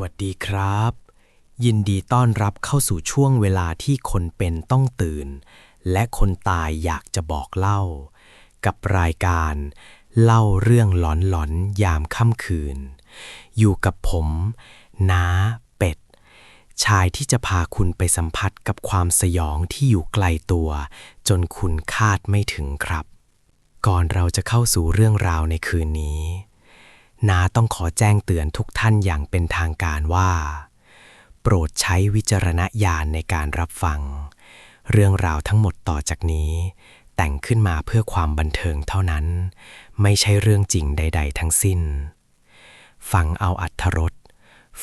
วัสดีครับ ยินดีต้อนรับเข้าสู่ช่วงเวลาที่คนเป็นต้องตื่น และคนตายอยากจะบอกเล่า กับรายการ เล่าเรื่องหลอนๆยามค่ำคืน อยู่กับผมน้าเป็ด ชายที่จะพาคุณไปสัมผัสกับความสยองที่อยู่ไกลตัว จนคุณคาดไม่ถึงครับ ก่อนเราจะเข้าสู่เรื่องราวในคืนนี้ นาต้องขอแจ้งเตือนทุกท่านอย่างเป็นทางการว่า โปรดใช้วิจารณญาณในการรับฟัง เรื่องราวทั้งหมดต่อจากนี้ แต่งขึ้นมาเพื่อความบันเทิงเท่านั้น ไม่ใช่เรื่องจริงใด ๆ ทั้งสิ้น ฟังเอาอัธรส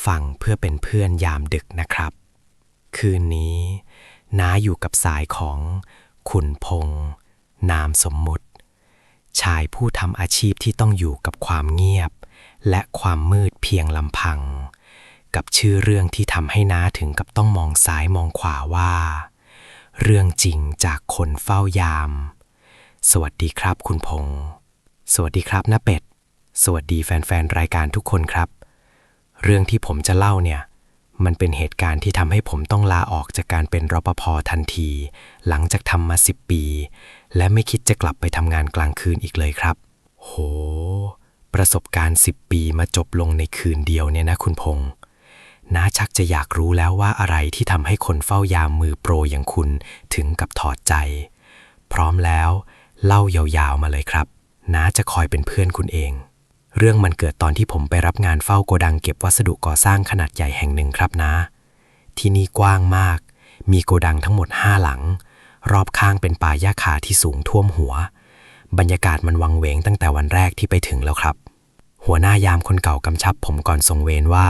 ฟังเพื่อเป็นเพื่อนยามดึกนะครับ คืนนี้น้าอยู่กับสายของขุนพงษ์นามสมมุติ ชายผู้ทำอาชีพที่ต้องอยู่กับความเงียบ และความมืดเพียงลำพัง กับชื่อเรื่องที่ทำให้น้าถึงกับต้องมองซ้ายมองขวาว่า เรื่องจริงจากคนเฝ้ายาม สวัสดีครับคุณพงษ์สวัสดีครับน้าเป็ด สวัสดีแฟนๆ รายการทุกคนครับ เรื่องที่ผมจะเล่าเนี่ย มันเป็นเหตุการณ์ที่ทำให้ผมต้องลาออกจากการเป็นรปภทันที หลังจากทำมาสิบปี และไม่คิดจะกลับไปทำงานกลางคืนอีกเลยครับ โห ประสบการณ์สิบปีมาจบลงในคืนเดียวเนี่ยนะคุณพงษ์น้าชักจะอยากรู้แล้วว่าอะไรที่ทำให้คนเฝ้ายามมือโปรอย่างคุณถึงกับถอดใจ พร้อมแล้ว เล่ายาวๆมาเลยครับ น้าจะคอยเป็นเพื่อนคุณเอง เรื่องมันเกิดตอนที่ผมไปรับงานเฝ้าโกดังเก็บวัสดุก่อสร้างขนาดใหญ่แห่งหนึ่งครับนะ ที่นี่กว้างมาก มีโกดังทั้งหมดห้าหลัง รอบข้างเป็นป่าหญ้าคาที่สูงท่วมหัว บรรยากาศมันวังเวงตั้งแต่วันแรกที่ไปถึงแล้วครับ หัวหน้ายามคนเก่ากำชับผมก่อนทรงเวรว่า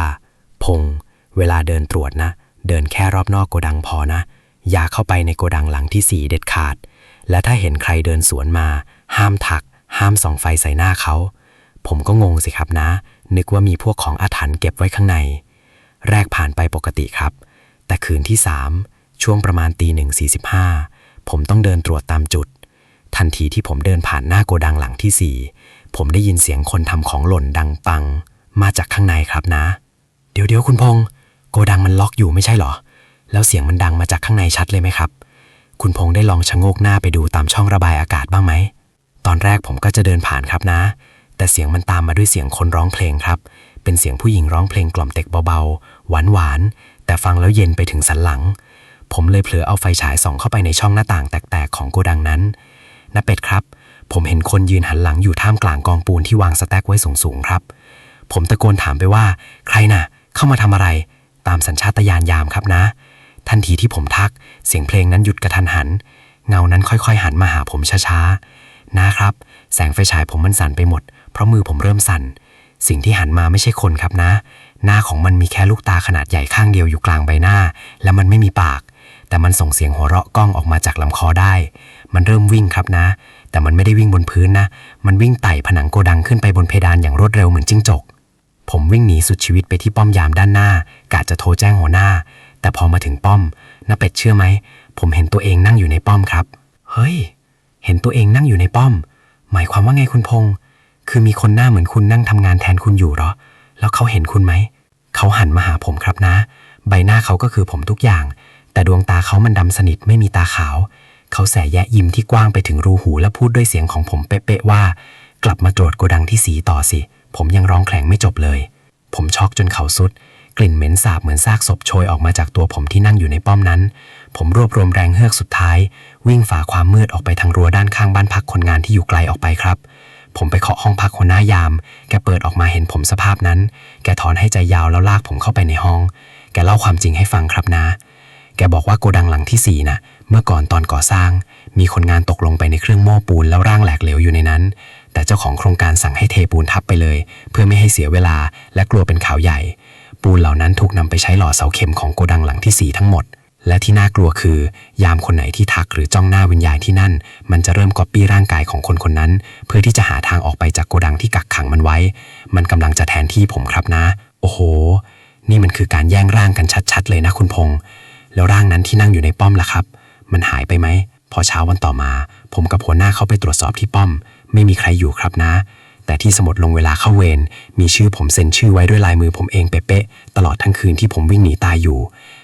พง เวลาเดินตรวจนะ เดินแค่รอบนอกโกดังพอนะ อย่าเข้าไปในโกดังหลังที่สี่เด็ดขาด และถ้าเห็นใครเดินสวนมา ห้ามถัก ห้ามส่องไฟใส่หน้าเขา ผมก็งงสิครับนะ นึกว่ามีพวกของอาถรรพ์เก็บไว้ข้างใน แรกผ่านไปปกติครับ แต่คืนที่สามช่วงประมาณตีหนึ่งสี่สิบห้าผมต้องเดินตรวจตามจุด ทันทีที่ผมเดินผ่านหน้าโกดังหลังที่สี่ผมได้ยินเสียงคนทำของหล่นดังปัง มาจากข้างในครับนะ เดี๋ยวเดี๋ยวคุณพงษ์โกดังมันล็อกอยู่ไม่ใช่เหรอ แล้วเสียงมันดังมาจากข้างในชัดเลยไหมครับ คุณพงษ์ได้ลองชะโงกหน้าไปดูตามช่องระบายอากาศบ้างไหม ตอนแรกผมก็จะเดินผ่านครับนะ แต่เสียงมันตามมาด้วยเสียงคนร้องเพลงครับ เป็นเสียงผู้หญิงร้องเพลงกล่อมเต็กเบาๆ หวานๆแต่ฟังแล้วเย็นไปถึงสันหลัง ผมเลยเผลอเอาไฟฉายส่องเข้าไปในช่องหน้าต่างแตกๆของโกดังนั้น นาเป็ดครับ ผมเห็นคนยืนหันหลังอยู่ท่ามกลางกองปูนที่วางสแต็กไว้สูงๆครับ ผมตะโกนถามไปว่า ใครน่ะ เข้ามาทำอะไร ตามสัญชาตญาณยามครับนะ ทันทีที่ผมทัก เสียงเพลงนั้นหยุดกระทันหัน เงานั้นค่อยๆ หันมาหาผมช้าๆนะครับ แสงไฟฉายผมมันสั่นไปหมด เพราะมือผมเริ่มสั่น สิ่งที่หันมาไม่ใช่คนครับนะ หน้าของมันมีแค่ลูกตาขนาดใหญ่ข้างเดียวอยู่กลางใบหน้า และมันไม่มีปาก แต่มันส่งเสียงหัวเราะก้องออกมาจากลำคอได้ มันเริ่มวิ่งครับนะ แต่มันไม่ได้วิ่งบนพื้นนะ มันวิ่งไต่ผนังโกดังขึ้นไปบนเพดานอย่างรวดเร็วเหมือนจิ้งจก ผมวิ่งหนีสุดชีวิตไปที่ป้อมยามด้านหน้ากะจะโทรแจ้งหัวหน้า แต่พอมาถึงป้อมน้าเป็ดเชื่อไหม ผมเห็นตัวเองนั่งอยู่ในป้อมครับ เฮ้ย เห็นตัวเองนั่งอยู่ในป้อม หมายความว่าไงคุณพงษ์คือมีคนหน้าเหมือนคุณนั่งทำงานแทนคุณอยู่เหรอ แล้วเขาเห็นคุณไหม เขาหันมาหาผมครับนะ ใบหน้าเขาก็คือผมทุกอย่าง แต่ดวงตาเขามันดำสนิทไม่มีตาขาว เขาแสแยะยิ้มที่กว้างไปถึงรูหูและพูดด้วยเสียงของผมเป๊ะๆว่า กลับมาตรวจโกดังที่สีต่อสิ ผมยังร้องแคลงไม่จบเลย ผมช็อกจนเขาสุด กลิ่นเหม็นสาบเหมือนซากศพโชยออกมาจากตัวผมที่นั่งอยู่ในป้อมนั้น ผมรวบรวมแรงเฮือกสุดท้าย วิ่งฝ่าความมืดออกไปทางรั้วด้านข้างบ้านพักคนงานที่อยู่ไกลออกไปครับผมไปเคาะห้องพักหัวหน้ายาม แกเปิดออกมาเห็นผมสภาพนั้น แกถอนให้ใจยาวแล้วลากผมเข้าไปในห้อง แกเล่าความจริงให้ฟังครับนะ แกบอกว่าโกดังหลังที่สี่นะ เมื่อก่อนตอนก่อสร้าง มีคนงานตกลงไปในเครื่องโม้ปูนแล้วร่างแหลกเหลวอยู่ในนั้น แต่เจ้าของโครงการสั่งให้เทปูนทับไปเลย เพื่อไม่ให้เสียเวลาและกลัวเป็นข่าวใหญ่ ปูนเหล่านั้นถูกนำไปใช้หล่อเสาเข็มของโกดังหลังที่สี่ทั้งหมด และที่น่ากลัวคือ ยามคนไหนที่ทักหรือจ้องหน้าวิญญาณที่นั่น มันจะเริ่มก๊อปปี้ร่างกายของคนคนนั้น เพื่อที่จะหาทางออกไปจากโกดังที่กักขังมันไว้ มันกำลังจะแทนที่ผมครับนะ โอ้โห นี่มันคือการแย่งร่างกันชัด ๆ เลยนะคุณพงษ์แล้วร่างนั้นที่นั่งอยู่ในป้อมล่ะครับ มันหายไปไหม พอเช้าวันต่อมา ผมกับหัวหน้าเข้าไปตรวจสอบที่ป้อม ไม่มีใครอยู่ครับนะ แต่ที่สมุดลงเวลาเข้าเวร มีชื่อผมเซ็นชื่อไว้ด้วยลายมือผมเองเป๊ะๆ ตลอดทั้งคืนที่ผมวิ่งหนีตายอยู่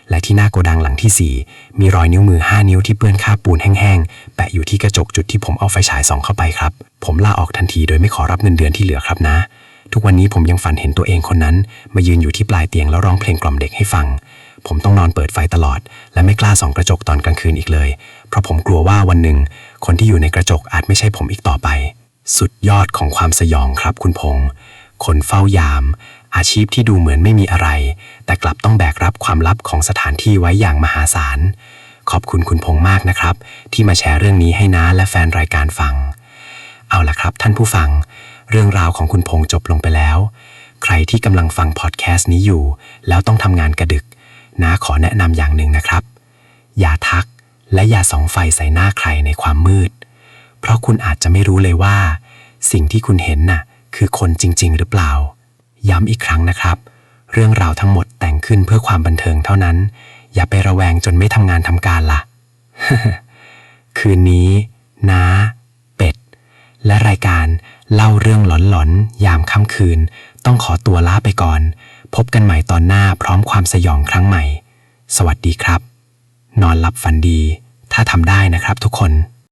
และที่หน้าโกดังหลังที่ 4 มีรอยนิ้วมือ 5 นิ้วที่เปื้อนคราบปูนแห้งๆ แปะอยู่ที่กระจกจุดที่ผมเอาไฟฉายส่องเข้าไปครับ ผมลาออกทันทีโดยไม่ขอรับเงินเดือนที่เหลือครับนะ ทุกวันนี้ผมยังฝันเห็นตัวเองคนนั้น มายืนอยู่ที่ปลายเตียงแล้วร้องเพลงกล่อมเด็กให้ฟัง ผมต้องนอนเปิดไฟตลอด และไม่กล้าส่องกระจกตอนกลางคืนอีกเลย เพราะผมกลัวว่าวันหนึ่ง คนที่อยู่ในกระจกอาจไม่ใช่ผมอีกต่อไป สุดยอดของความสยองครับคุณพงษ์คนเฝ้ายาม อาชีพที่ดูเหมือนไม่มีอะไร แต่กลับต้องแบกรับความลับของสถานที่ไว้อย่างมหาศาล ขอบคุณคุณพงษ์มากนะครับ ที่มาแชร์เรื่องนี้ให้น้าและแฟนรายการฟัง เอาล่ะครับ ท่านผู้ฟัง เรื่องราวของคุณพงษ์จบลงไปแล้ว ใครที่กำลังฟังพอดแคสต์นี้อยู่ แล้วต้องทำงานกระดึก น้าขอแนะนำอย่างหนึ่งนะครับ อย่าทักและอย่าส่องไฟใส่หน้าใครในความมืด เพราะคุณอาจจะไม่รู้เลยว่า สิ่งที่คุณเห็นน่ะคือคนจริง ๆ หรือเปล่า ย้ำอีกครั้งนะครับ เรื่องราวทั้งหมดแต่งขึ้นเพื่อความบันเทิงเท่านั้น อย่าไประแวงจนไม่ทำงานทำการล่ะ คืนนี้ น้า เป็ด และรายการเล่าเรื่องหลอนๆยามค่ำคืน ต้องขอตัวลาไปก่อน พบกันใหม่ตอนหน้าพร้อมความสยองครั้งใหม่ สวัสดีครับ นอนหลับฝันดี ถ้าทำได้นะครับทุกคน